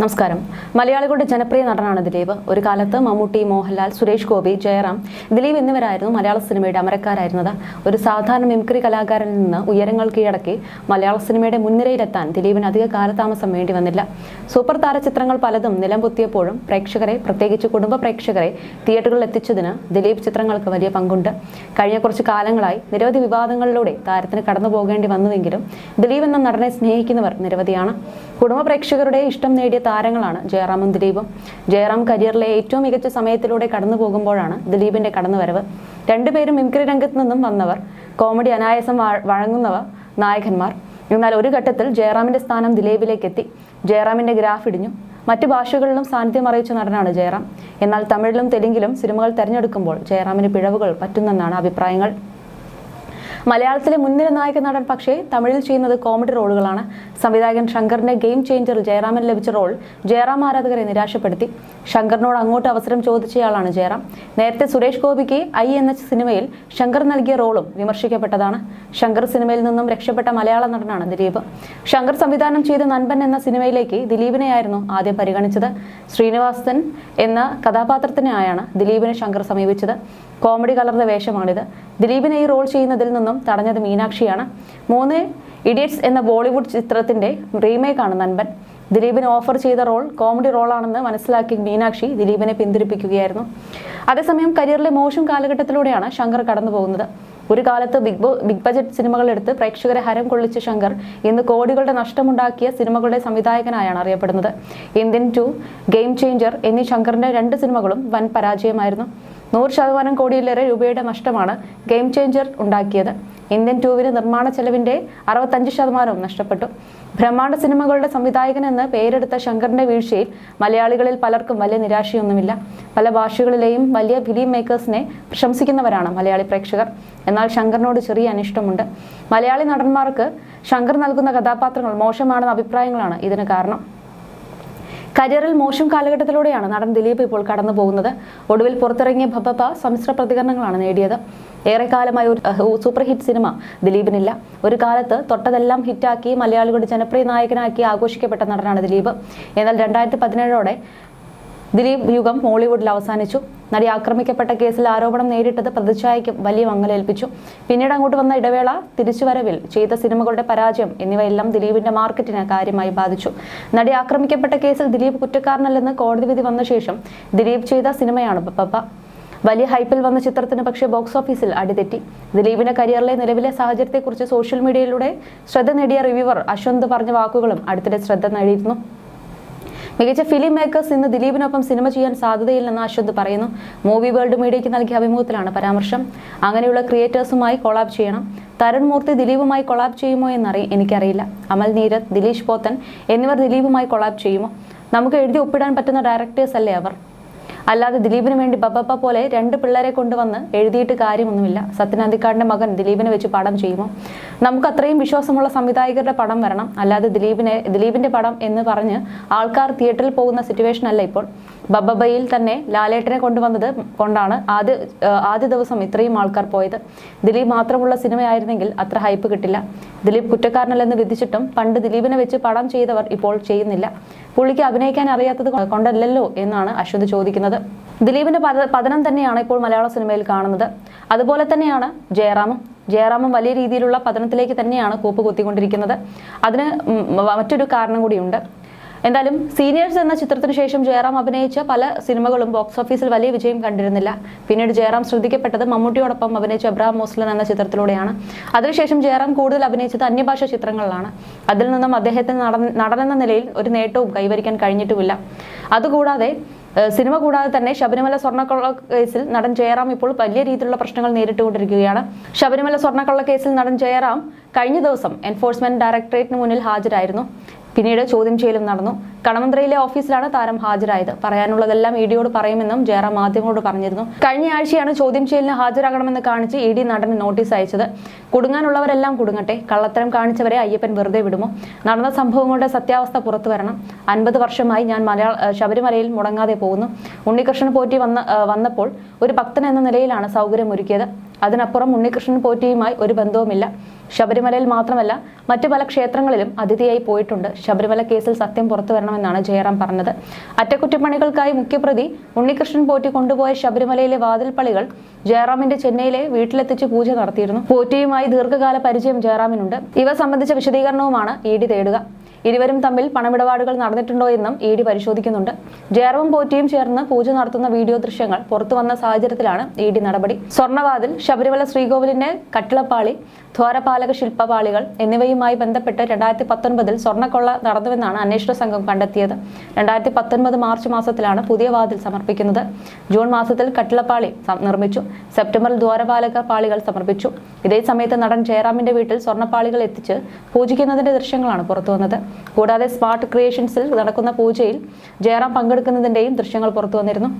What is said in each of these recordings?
നമസ്കാരം. മലയാളികളുടെ ജനപ്രിയ നടനാണ് ദിലീപ്. ഒരു കാലത്ത് മമ്മൂട്ടി മോഹൻലാൽ സുരേഷ് ഗോപി ജയറാം ദിലീപ് എന്നിവരായിരുന്നു മലയാള സിനിമയുടെ അമരക്കാരായിരുന്നത്. ഒരു സാധാരണ മിമിക്രി കലാകാരനിൽ നിന്ന് ഉയരങ്ങൾ കീഴടക്കി മലയാള സിനിമയുടെ മുൻനിരയിലെത്താൻ ദിലീപിന് അധിക കാലതാമസം വേണ്ടി വന്നില്ല. സൂപ്പർ താര ചിത്രങ്ങൾ പലതും നിലംപൊത്തിയപ്പോഴും പ്രേക്ഷകരെ പ്രത്യേകിച്ച് കുടുംബ പ്രേക്ഷകരെ തിയേറ്ററുകളിൽ എത്തിച്ചതിന് ദിലീപ് ചിത്രങ്ങൾക്ക് വലിയ പങ്കുണ്ട്. കഴിഞ്ഞ കുറച്ച് കാലങ്ങളായി നിരവധി വിവാദങ്ങളിലൂടെ താരത്തിന് കടന്നു പോകേണ്ടി വന്നുവെങ്കിലും ദിലീപ് എന്ന നടനെ സ്നേഹിക്കുന്നവർ നിരവധിയാണ്. കുടുംബ പ്രേക്ഷകരുടെ ഇഷ്ടം നേടിയ താരങ്ങളാണ് ജയറാമും ദിലീപും. ജയറാം കരിയറിലെ ഏറ്റവും മികച്ച സമയത്തിലൂടെ കടന്നു പോകുമ്പോഴാണ് ദിലീപിന്റെ കടന്നുവരവ്. രണ്ടുപേരും മിമിക്രി രംഗത്ത് നിന്നും വന്നവർ കോമഡി അനായാസം വഴ- വഴങ്ങുന്നവർ നായകന്മാർ. എന്നാൽ ഒരു ഘട്ടത്തിൽ ജയറാമിന്റെ സ്ഥാനം ദിലീപിലേക്ക് എത്തി ജയറാമിന്റെ ഗ്രാഫ് ഇടിഞ്ഞു. മറ്റു ഭാഷകളിലും സാന്നിധ്യം അറിയിച്ച നടനാണ് ജയറാം. എന്നാൽ തമിഴിലും തെലുങ്കിലും സിനിമകൾ തെരഞ്ഞെടുക്കുമ്പോൾ ജയറാമിന് പിഴവുകൾ പറ്റുന്നെന്നാണ് അഭിപ്രായങ്ങൾ. മലയാളത്തിലെ മുൻനിര നായക നടൻ പക്ഷേ തമിഴിൽ ചെയ്യുന്നത് കോമഡി റോളുകളാണ്. സംവിധായകൻ ശങ്കറിന്റെ ഗെയിം ചേഞ്ചറിൽ ജയറാമിന് ലഭിച്ച റോൾ ജയറാം ആരാധകരെ നിരാശപ്പെടുത്തി. ശങ്കറിനോട് അങ്ങോട്ട് അവസരം ചോദിച്ചയാളാണ് ജയറാം. നേരത്തെ സുരേഷ് ഗോപിക്ക് ഐ എന്ന സിനിമയിൽ ശങ്കർ നൽകിയ റോളും വിമർശിക്കപ്പെട്ടതാണ്. ശങ്കർ സിനിമയിൽ നിന്നും രക്ഷപ്പെട്ട മലയാള നടനാണ് ദിലീപ്. ശങ്കർ സംവിധാനം ചെയ്ത നൻപൻ എന്ന സിനിമയിലേക്ക് ദിലീപിനെയായിരുന്നു ആദ്യം പരിഗണിച്ചത്. ശ്രീനിവാസൻ എന്ന കഥാപാത്രത്തിനായാണ് ദിലീപിനെ ശങ്കർ സമീപിച്ചത്. കോമഡി കലർന്ന വേഷമാണിത്. ദിലീപിനെ ഈ റോൾ ചെയ്യുന്നതിൽ നിന്നും തടഞ്ഞത് മീനാക്ഷിയാണ്. മൂന്ന് ഇഡിയറ്റ്സ് എന്ന ബോളിവുഡ് ചിത്രത്തിന്റെ റീമേക്കാണ് നൻപൻ. ദിലീപിന് ഓഫർ ചെയ്ത റോൾ കോമഡി റോളാണെന്ന് മനസ്സിലാക്കി മീനാക്ഷി ദിലീപിനെ പിന്തിരിപ്പിക്കുകയായിരുന്നു അതേസമയം കരിയറിലെ മോശം കാലഘട്ടത്തിലൂടെയാണ് ശങ്കർ കടന്നു പോകുന്നത് ഒരു കാലത്ത് ബിഗ് ബോ ബിഗ് ബജറ്റ് സിനിമകളെടുത്ത് പ്രേക്ഷകരെ ഹരം കൊള്ളിച്ച ശങ്കർ ഇന്ന് കോടികളുടെ നഷ്ടമുണ്ടാക്കിയ സിനിമകളുടെ സംവിധായകനായാണ് അറിയപ്പെടുന്നത്. ഇന്ത്യൻ ടു ഗെയിം ചേഞ്ചർ എന്നീ ശങ്കറിന്റെ രണ്ട് സിനിമകളും വൻ പരാജയമായിരുന്നു. നൂറ് ശതമാനം കോടിയിലേറെ രൂപയുടെ നഷ്ടമാണ് ഗെയിം ചേഞ്ചർ ഉണ്ടാക്കിയത്. ഇന്ത്യൻ ടൂവിന് നിർമ്മാണ ചെലവിന്റെ അറുപത്തഞ്ച് ശതമാനവും നഷ്ടപ്പെട്ടു. ബ്രഹ്മാണ്ഡ സിനിമകളുടെ സംവിധായകൻ എന്ന് പേരെടുത്ത ശങ്കറിന്റെ വീഴ്ചയിൽ മലയാളികളിൽ പലർക്കും വലിയ നിരാശയൊന്നുമില്ല. പല ഭാഷകളിലെയും വലിയ ഫിലിം മേക്കേഴ്സിനെ പ്രശംസിക്കുന്നവരാണ് മലയാളി പ്രേക്ഷകർ. എന്നാൽ ശങ്കറിനോട് ചെറിയ അനിഷ്ടമുണ്ട്. മലയാളി നടന്മാർക്ക് ശങ്കർ നൽകുന്ന കഥാപാത്രങ്ങൾ മോശമാണെന്ന അഭിപ്രായങ്ങളാണ് ഇതിന് കാരണം. കരിയറിൽ മോശം കാലഘട്ടത്തിലൂടെയാണ് നടൻ ദിലീപ് ഇപ്പോൾ കടന്നു പോകുന്നത്. ഒടുവിൽ പുറത്തിറങ്ങിയ ഭബപ്പ സമ്മിശ്ര പ്രതികരണങ്ങളാണ് നേടിയത്. ഏറെക്കാലമായി ഒരു സൂപ്പർ ഹിറ്റ് സിനിമ ദിലീപിനില്ല. ഒരു കാലത്ത് തൊട്ടതെല്ലാം ഹിറ്റാക്കി മലയാളികളുടെ ജനപ്രിയ നായകനാക്കി ആഘോഷിക്കപ്പെട്ട നടനാണ് ദിലീപ്. എന്നാൽ രണ്ടായിരത്തി പതിനേഴോടെ ദിലീപ് യുഗം ഹോളിവുഡിൽ അവസാനിച്ചു. നടി ആക്രമിക്കപ്പെട്ട കേസിൽ ആരോപണം നേരിട്ടത് പ്രതിച്ഛായയ്ക്കും വലിയ മങ്ങലേൽപ്പിച്ചു പിന്നീട് അങ്ങോട്ട് വന്ന ഇടവേള തിരിച്ചുവരവിൽ ചെയ്ത സിനിമകളുടെ പരാജയം എന്നിവയെല്ലാം ദിലീപിന്റെ മാർക്കറ്റിനെ കാര്യമായി ബാധിച്ചു. നടി ആക്രമിക്കപ്പെട്ട കേസിൽ ദിലീപ് കുറ്റക്കാരനല്ലെന്ന് കോടതി വിധി വന്ന ശേഷം ദിലീപ് ചെയ്ത സിനിമയാണ് പപ്പ വലിയ ഹൈപ്പിൽ വന്ന ചിത്രത്തിന് പക്ഷേ ബോക്സ് ഓഫീസിൽ അടിതെറ്റി. ദിലീപിന്റെ കരിയറിലെ നിലവിലെ സാഹചര്യത്തെക്കുറിച്ച് സോഷ്യൽ മീഡിയയിലൂടെ ശ്രദ്ധ നേടിയ റിവ്യൂവർ അശ്വന്ത് പറഞ്ഞ വാക്കുകളും അടുത്തിടെ ശ്രദ്ധ നേടിയിരുന്നു. മികച്ച ഫിലിം മേക്കേഴ്സ് ഇന്ന് ദിലീപിനൊപ്പം സിനിമ ചെയ്യാൻ സാധ്യതയില്ലെന്ന് അശ്വന്ത് പറയുന്നു. മൂവി വേൾഡ് മീഡിയയ്ക്ക് നൽകിയ അഭിമുഖത്തിലാണ് പരാമർശം. അങ്ങനെയുള്ള ക്രിയേറ്റേഴ്സുമായി കൊളാബ് ചെയ്യണം. തരുൺ മൂർത്തി ദിലീപുമായി കൊളാബ് ചെയ്യുമോ എന്നറി എനിക്കറിയില്ല. അമൽ നീരത് ദിലീഷ് പോത്തൻ എന്നിവർ ദിലീപുമായി കൊളാബ് ചെയ്യുമോ? നമുക്ക് എഴുതി ഒപ്പിടാൻ പറ്റുന്ന ഡയറക്ടേഴ്സ് അല്ലേ അവർ? അല്ലാതെ ദിലീപിന് വേണ്ടി ബബപ്പ പോലെ രണ്ട് പിള്ളേരെ കൊണ്ടുവന്ന് എഴുതിയിട്ട് കാര്യമൊന്നുമില്ല. സത്യനാന്തിക്കാടിന്റെ മകൻ ദിലീപിനെ വെച്ച് പടം ചെയ്യുമോ? നമുക്ക് അത്രയും വിശ്വാസമുള്ള സംവിധായകരുടെ പടം വരണം. അല്ലാതെ ദിലീപിനെ ദിലീപിന്റെ പടം എന്ന് പറഞ്ഞ് ആൾക്കാർ തിയേറ്ററിൽ പോകുന്ന സിറ്റുവേഷൻ അല്ല ഇപ്പോൾ. ബബബയിൽ തന്നെ ലാലേട്ടനെ കൊണ്ടുവന്നത് കൊണ്ടാണ് ആദ്യ ആദ്യ ദിവസം ഇത്രയും ആൾക്കാർ പോയത്. ദിലീപ് മാത്രമുള്ള സിനിമയായിരുന്നെങ്കിൽ അത്ര ഹൈപ്പ് കിട്ടില്ല. ദിലീപ് കുറ്റക്കാരനല്ലെന്ന് വിധിച്ചിട്ടും പണ്ട് ദിലീപിനെ വെച്ച് പടം ചെയ്തവർ ഇപ്പോൾ ചെയ്യുന്നില്ല. പുള്ളിക്ക് അഭിനയിക്കാൻ അറിയാത്തത് കൊണ്ടല്ലല്ലോ എന്നാണ് അശ്വത് ചോദിക്കുന്നത്. ദിലീപിന്റെ പത- പതനം തന്നെയാണ് ഇപ്പോൾ മലയാള സിനിമയിൽ കാണുന്നത്. അതുപോലെ തന്നെയാണ് ജയറാമും. ജയറാമും വലിയ രീതിയിലുള്ള പതനത്തിലേക്ക് തന്നെയാണ് കൂപ്പ് കുത്തിക്കൊണ്ടിരിക്കുന്നത്. അതിന് മറ്റൊരു കാരണം കൂടിയുണ്ട്. എന്തായാലും സീനിയേഴ്സ് എന്ന ചിത്രത്തിന് ശേഷം ജയറാം അഭിനയിച്ച പല സിനിമകളും ബോക്സ് ഓഫീസിൽ വലിയ വിജയം കണ്ടിരുന്നില്ല. പിന്നീട് ജയറാം ശ്രദ്ധിക്കപ്പെട്ടത് മമ്മൂട്ടിയോടൊപ്പം അഭിനയിച്ച അബ്രഹാം മോസ്ലൻ എന്ന ചിത്രത്തിലൂടെയാണ്. അതിനുശേഷം ജയറാം കൂടുതൽ അഭിനയിച്ചത് അന്യഭാഷ ചിത്രങ്ങളിലാണ്. അതിൽ നിന്നും അദ്ദേഹത്തിന് നടൻ നടനെന്ന നിലയിൽ ഒരു നേട്ടവും കൈവരിക്കാൻ കഴിഞ്ഞിട്ടുമില്ല. അതുകൂടാതെ സിനിമ കൂടാതെ തന്നെ ശബരിമല സ്വർണക്കൊള്ള കേസിൽ നടൻ ജയറാം ഇപ്പോൾ വലിയ രീതിയിലുള്ള പ്രശ്നങ്ങൾ നേരിട്ടുകൊണ്ടിരിക്കുകയാണ്. ശബരിമല സ്വർണക്കൊള്ള കേസിൽ നടൻ ജയറാം കഴിഞ്ഞ ദിവസം എൻഫോഴ്സ്മെന്റ് ഡയറക്ടറേറ്റിന് മുന്നിൽ ഹാജരായിരുന്നു. പിന്നീട് ചോദ്യം ചെയ്യലും നടന്നു. കടമന്ത്രയിലെ ഓഫീസിലാണ് താരം ഹാജരായത്. പറയാനുള്ളതെല്ലാം ഇ ഡിയോട് പറയുമെന്നും ജയറാം മാധ്യമങ്ങളോട് പറഞ്ഞിരുന്നു. കഴിഞ്ഞ ആഴ്ചയാണ് ചോദ്യം ചെയ്യലിന് ഹാജരാകണമെന്ന് കാണിച്ച് ഇ ഡി നടന് നോട്ടീസ് അയച്ചത്. കുടുങ്ങാനുള്ളവരെല്ലാം കുടുങ്ങട്ടെ കള്ളത്തരം കാണിച്ചവരെ അയ്യപ്പൻ വെറുതെ വിടുമോ? നടന്ന സംഭവങ്ങളുടെ സത്യാവസ്ഥ പുറത്തു വരണം. അൻപത് വർഷമായി ഞാൻ മലയാള ശബരിമലയിൽ മുടങ്ങാതെ പോകുന്നു. ഉണ്ണികൃഷ്ണൻ പോറ്റി വന്ന വന്നപ്പോൾ ഒരു ഭക്തൻ എന്ന നിലയിലാണ് സൗകര്യം ഒരുക്കിയത് അതിനപ്പുറം ഉണ്ണികൃഷ്ണൻ പോറ്റിയുമായി ഒരു ബന്ധവുമില്ല. ശബരിമലയിൽ മാത്രമല്ല മറ്റു പല ക്ഷേത്രങ്ങളിലും അതിഥിയായി പോയിട്ടുണ്ട്. ശബരിമല കേസിൽ സത്യം പുറത്തു വരണമെന്നാണ് ജയറാം പറഞ്ഞത്. അറ്റകുറ്റപ്പണികൾക്കായി മുഖ്യപ്രതി ഉണ്ണികൃഷ്ണൻ പോറ്റി കൊണ്ടുപോയ ശബരിമലയിലെ വാതിൽപ്പളികൾ ജയറാമിന്റെ ചെന്നൈയിലെ വീട്ടിലെത്തിച്ച് പൂജ നടത്തിയിരുന്നു. പോറ്റിയുമായി ദീർഘകാല പരിചയം ജയറാമിനുണ്ട്. ഇവ സംബന്ധിച്ച വിശദീകരണവുമാണ് ഇ തേടുക. ഇരുവരും തമ്മിൽ പണമിടപാടുകൾ നടന്നിട്ടുണ്ടോ എന്നും ഇ ഡി പരിശോധിക്കുന്നുണ്ട്. ജയറവും പോറ്റിയും ചേർന്ന് പൂജ നടത്തുന്ന വീഡിയോ ദൃശ്യങ്ങൾ പുറത്തുവന്ന സാഹചര്യത്തിലാണ് ഇ ഡി നടപടി. സ്വർണവാതിൽ ശബരിമല ശ്രീകോവിലിന്റെ കട്ടിളപ്പാളി ദ്വാരപാലക ശില്പപാളികൾ എന്നിവയുമായി ബന്ധപ്പെട്ട് രണ്ടായിരത്തി പത്തൊൻപതിൽ സ്വർണക്കൊള്ള നടന്നുവെന്നാണ് അന്വേഷണ സംഘം കണ്ടെത്തിയത്. രണ്ടായിരത്തി പത്തൊൻപത് മാർച്ച് മാസത്തിലാണ് പുതിയ വാതിൽ സമർപ്പിക്കുന്നത്. ജൂൺ മാസത്തിൽ കട്ടിളപ്പാളി നിർമ്മിച്ചു. സെപ്റ്റംബറിൽ ദ്വാരപാലക പാളികൾ സമർപ്പിച്ചു. ഇതേ സമയത്ത് നടൻ ജയറാമിന്റെ വീട്ടിൽ സ്വർണപ്പാളികൾ എത്തിച്ച് പൂജിക്കുന്നതിന്റെ ദൃശ്യങ്ങളാണ് പുറത്തുവന്നത്. കൂടാതെ സ്മാർട്ട് ക്രിയേഷൻസിൽ നടക്കുന്ന പൂജയിൽ ജയറാം പങ്കെടുക്കുന്നതിന്റെയും ദൃശ്യങ്ങൾ പുറത്തു വന്നിരുന്നു.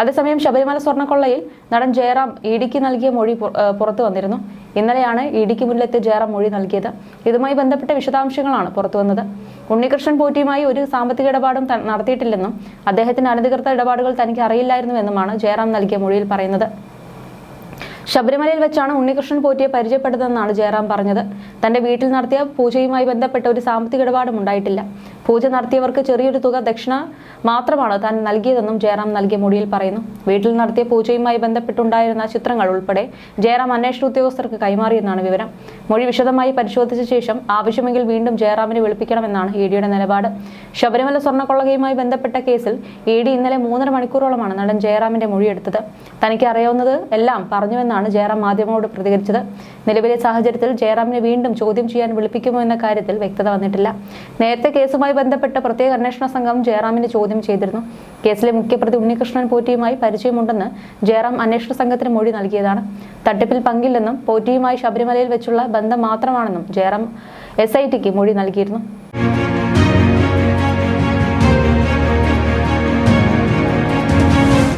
അതേസമയം ശബരിമല സ്വർണക്കൊള്ളയിൽ നടൻ ജയറാം ഇഡിക്ക് നൽകിയ മൊഴി പുറത്തു വന്നിരുന്നു. ഇന്നലെയാണ് ഇഡിക്ക് മുന്നിലെത്തി ജയറാം മൊഴി നൽകിയത്. ഇതുമായി ബന്ധപ്പെട്ട വിശദാംശങ്ങളാണ് പുറത്തു വന്നത്. ഉണ്ണികൃഷ്ണൻ പോറ്റിയുമായി ഒരു സാമ്പത്തിക ഇടപാടും നടത്തിയിട്ടില്ലെന്നും അദ്ദേഹത്തിന്റെ അനധികൃത ഇടപാടുകൾ തനിക്ക് അറിയില്ലായിരുന്നുവെന്നുമാണ് ജയറാം നൽകിയ മൊഴിയിൽ പറയുന്നത്. ശബരിമലയിൽ വെച്ചാണ് ഉണ്ണികൃഷ്ണൻ പോറ്റിയെ പരിചയപ്പെട്ടതെന്നാണ് ജയറാം പറഞ്ഞത്. തന്റെ വീട്ടിൽ നടത്തിയ പൂജയുമായി ബന്ധപ്പെട്ട ഒരു സാമ്പത്തിക ഇടപാടും ഉണ്ടായിട്ടില്ല. പൂജ നടത്തിയവർക്ക് ചെറിയൊരു തുക ദക്ഷിണ മാത്രമാണ് താൻ നൽകിയതെന്നും ജയറാം നൽകിയ മൊഴിയിൽ പറയുന്നു. വീട്ടിൽ നടത്തിയ പൂജയുമായി ബന്ധപ്പെട്ടുണ്ടായിരുന്ന ചിത്രങ്ങൾ ഉൾപ്പെടെ ജയറാം അന്വേഷണ ഉദ്യോഗസ്ഥർക്ക് കൈമാറിയെന്നാണ് വിവരം. മൊഴി വിശദമായി പരിശോധിച്ച ശേഷം ആവശ്യമെങ്കിൽ വീണ്ടും ജയറാമിനെ വിളിപ്പിക്കണമെന്നാണ് ഇ ഡിയുടെ നിലപാട്. ശബരിമല സ്വർണക്കൊള്ളകയുമായി ബന്ധപ്പെട്ട കേസിൽ ഇ ഡി ഇന്നലെ മൂന്നര മണിക്കൂറോളമാണ് നടൻ ജയറാമിന്റെ മൊഴിയെടുത്തത് തനിക്ക് അറിയാവുന്നത് എല്ലാം പറഞ്ഞുവെന്നാണ് ജയറാം മാധ്യമങ്ങളോട് പ്രതികരിച്ചത്. നിലവിലെ സാഹചര്യത്തിൽ ജയറാമിനെ വീണ്ടും ചോദ്യം ചെയ്യാൻ വിളിപ്പിക്കുമോ എന്ന കാര്യത്തിൽ വ്യക്തത വന്നിട്ടില്ല. നേരത്തെ കേസുമായി ബന്ധപ്പെട്ട പ്രത്യേക അന്വേഷണ സംഘം ജയറാമിനെ ചോദ്യം ചെയ്തിരുന്നു. കേസിലെ മുഖ്യപ്രതി ഉണ്ണികൃഷ്ണൻ പോറ്റിയുമായി പരിചയമുണ്ടെന്ന് ജയറാം അന്വേഷണ സംഘത്തിന് മൊഴി നൽകിയതാണ്. തട്ടിപ്പിൽ പങ്കില്ലെന്നും പോറ്റിയുമായി ശബരിമലയിൽ വെച്ചുള്ള ബന്ധം മാത്രമാണെന്നും ജയറാം എസ് ഐ ടിക്ക് മൊഴി നൽകിയിരുന്നു.